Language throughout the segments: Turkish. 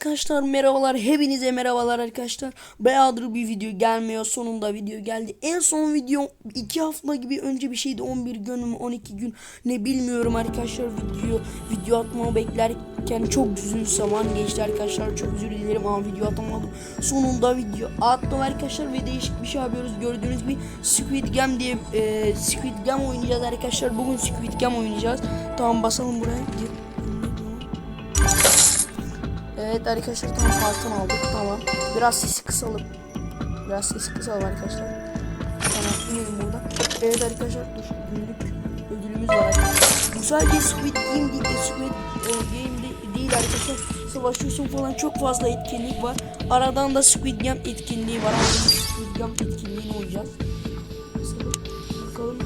Arkadaşlar merhabalar hepinize merhabalar arkadaşlar. Bayağıdır bir video gelmiyor sonunda video geldi. En son video 2 hafta gibi önce bir şeydi 11 gün mü 12 gün ne bilmiyorum arkadaşlar. Video video atmamı beklerken çok uzun zaman geçti arkadaşlar. Çok özür dilerim ama video atamadım. Sonunda video attım arkadaşlar ve değişik bir şey yapıyoruz. Gördüğünüz gibi Squid Game diye e, Squid Game oynayacağız arkadaşlar. Bugün Squid Game oynayacağız. Tamam basalım buraya Evet arkadaşlar tam altın aldık tamam. Biraz sesi kısalım. Biraz sesi kısalım arkadaşlar. Tamam inelim buradan. Evet arkadaşlar dur günlük ödülümüz var arkadaşlar. Bu sadece Squid Game değil, Squid e, Game de- değil arkadaşlar. Savaşıyorsun falan çok fazla etkinlik var. Aradan da Squid Game etkinliği var. Biz Squid Game etkinliğini oynayacağız. Bakalım.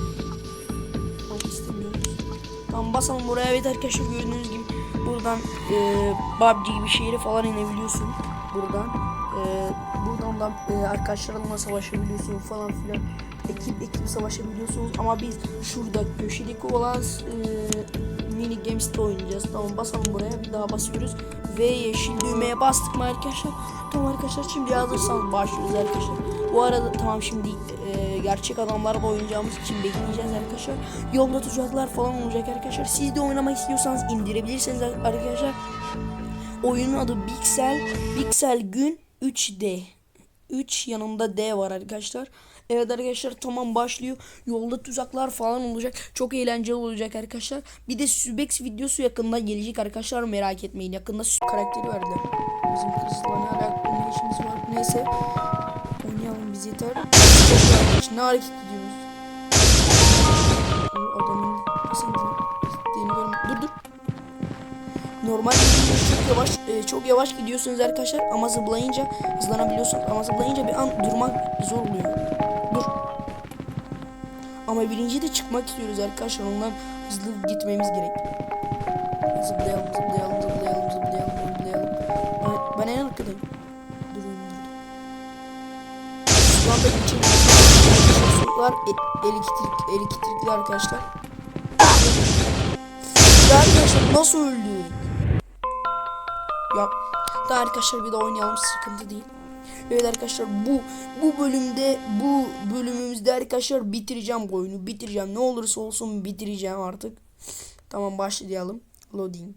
Tamam istemiyoruz. Tamam basalım buraya evet arkadaşlar gördüğünüz gibi buradan e, PUBG gibi şehri falan inebiliyorsun buradan. E, buradan da e, arkadaşlarınla savaşabiliyorsun falan filan. Ekip ekip savaşabiliyorsunuz. Ama biz şurada köşedeki olan e, mini games'te oynayacağız. Tamam basalım buraya. Bir daha basıyoruz. Ve yeşil düğmeye bastık mı arkadaşlar? Tamam arkadaşlar şimdi hazırsanız başlıyoruz arkadaşlar. Bu arada tamam şimdi e, gerçek adamlarla oynayacağımız için bekleyeceğiz arkadaşlar yolda tuzaklar falan olacak arkadaşlar siz de oynamak istiyorsanız indirebilirsiniz arkadaşlar oyunun adı Pixel Pixel gün 3D 3 yanında D var arkadaşlar Evet arkadaşlar tamam başlıyor. Yolda tuzaklar falan olacak. Çok eğlenceli olacak arkadaşlar. Bir de Sübex videosu yakında gelecek arkadaşlar. Merak etmeyin. Yakında karakteri verdi. Bizim kızla ne işimiz var. Neyse. Oynayalım biz yeter. Ne hareket ediyoruz? O adamın nasıl gittiğini görmüyorum. Dur dur. Normal çok yavaş e, çok yavaş gidiyorsunuz arkadaşlar ama zıplayınca hızlanabiliyorsunuz ama zıplayınca bir an durmak zor oluyor. Dur. Ama birinci de çıkmak istiyoruz arkadaşlar ondan hızlı gitmemiz gerek. Zıplayalım zıplayalım zıplayalım zıplayalım zıplayalım. Ben, ben en arkadayım. İçeri sular e, elektrik elektrikli arkadaşlar. Ya arkadaşlar nasıl öldük? Ya da arkadaşlar bir de oynayalım sıkıntı değil. Evet arkadaşlar bu bu bölümde bu bölümümüzde arkadaşlar bitireceğim bu oyunu bitireceğim ne olursa olsun bitireceğim artık. Tamam başlayalım. Loading.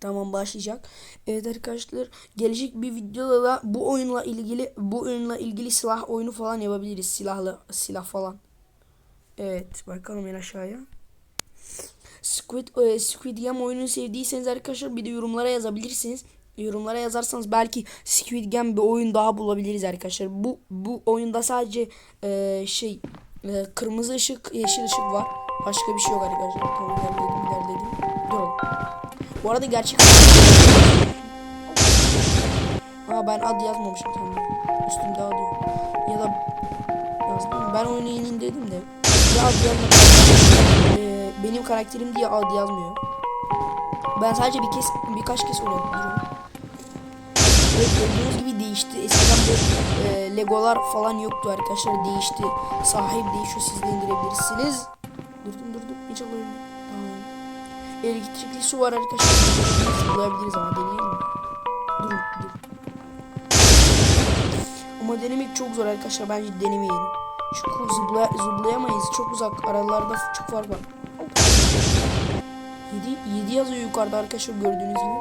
Tamam başlayacak. Evet arkadaşlar gelecek bir videoda da bu oyunla ilgili bu oyunla ilgili silah oyunu falan yapabiliriz. Silahlı silah falan. Evet bakalım en aşağıya. Squid, e, Squid Game oyununu sevdiyseniz arkadaşlar bir de yorumlara yazabilirsiniz. Yorumlara yazarsanız belki Squid Game bir oyun daha bulabiliriz arkadaşlar. Bu bu oyunda sadece e, şey e, kırmızı ışık, yeşil ışık var. Başka bir şey yok arkadaşlar. Tamam ilerledim, ilerledim. Dur. Bu arada gerçek Aa ben ad yazmamışım tamam. Üstümde ad yok. Ya da yazdım. Ben oyunu yeniyim dedim de. Ya ad. Ee, benim karakterim diye ad yazmıyor. Ben sadece bir kez birkaç kez oynadım. Evet, gördüğünüz gibi değişti. Eskiden bu e, legolar falan yoktu arkadaşlar. Değişti. Sahip değişiyor. Siz de indirebilirsiniz. Durdum durdum. Hiç alıyorum. Tamam. Elektrikli su var arkadaşlar. Zıplayabiliriz ama deneyelim mi? Dur. Ama denemek çok zor arkadaşlar. Bence denemeyelim. Çünkü zıplaya, zıplayamayız. Çok uzak. Aralarda çok fark var. 7, 7 yazıyor yukarıda arkadaşlar gördüğünüz gibi.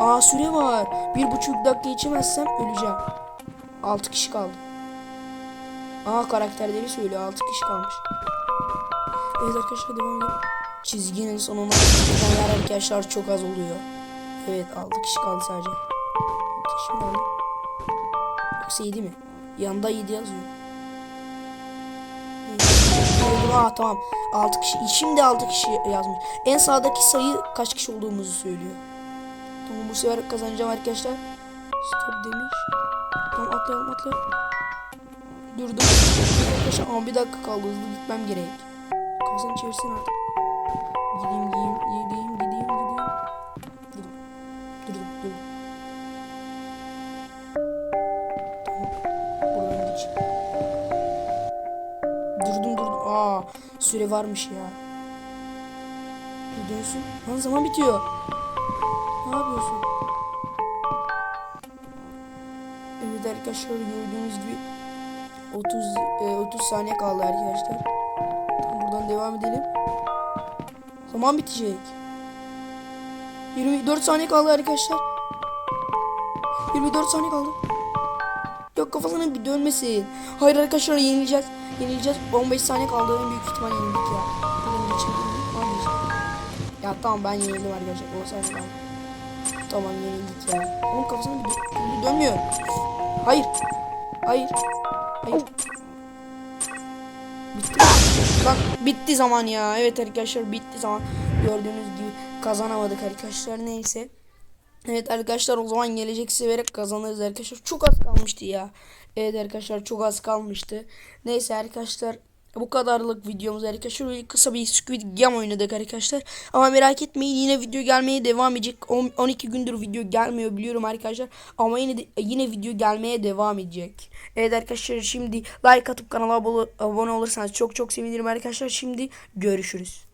Aa süre var. Bir buçuk dakika geçemezsem öleceğim. 6 kişi kaldı. Aa karakterleri söylüyor 6 kişi kalmış. Evet arkadaşlar devam edelim. Çizginin sonuna gidenler arkadaşlar çok az oluyor. Evet 6 kişi kaldı sadece. 6 kişi kaldı? Yoksa 7 mi? Yanda 7 yazıyor. Ha tamam. 6 kişi. Şimdi 6 kişi yazmış. En sağdaki sayı kaç kişi olduğumuzu söylüyor. Tamam bu sefer kazanacağım arkadaşlar. Stop demiş. Tamam atlayalım atlayalım. Durdum. Arkadaşlar ama bir dakika kaldı hızlı gitmem gerek. Kafasını çevirsin artık. Gideyim gideyim gideyim gideyim gideyim. Durdum. Durdum durdum. Tamam. Buradan. Durdum. Aa süre varmış ya. Dönsün. Lan zaman bitiyor. Ne yapıyorsun? arkadaşlar gördüğünüz gibi 30 e, 30 saniye kaldı arkadaşlar. Buradan devam edelim. Zaman bitecek. 24 saniye kaldı arkadaşlar. 24 saniye kaldı. Yok kafasına bir dönmesin. Hayır arkadaşlar yenileceğiz. Yenileceğiz. 15 saniye kaldı. En büyük ihtimal yenildik ya. Ya tamam ben yenildim arkadaşlar. 10 saniye kaldı. Tamam yenildik ya. Onun kafasına bir, bir dönmüyor. Hayır. Hayır. Hayır. Bitti. Bak bitti zaman ya. Evet arkadaşlar bitti zaman. Gördüğünüz gibi kazanamadık arkadaşlar. Neyse. Evet arkadaşlar o zaman gelecek severek kazanırız arkadaşlar. Çok az kalmıştı ya. Evet arkadaşlar çok az kalmıştı. Neyse arkadaşlar bu kadarlık videomuz arkadaşlar. Böyle kısa bir Squid Game oynadık arkadaşlar. Ama merak etmeyin yine video gelmeye devam edecek. On- 12 gündür video gelmiyor biliyorum arkadaşlar. Ama yine de, yine video gelmeye devam edecek. Evet arkadaşlar şimdi like atıp kanala abone olursanız çok çok sevinirim arkadaşlar. Şimdi görüşürüz.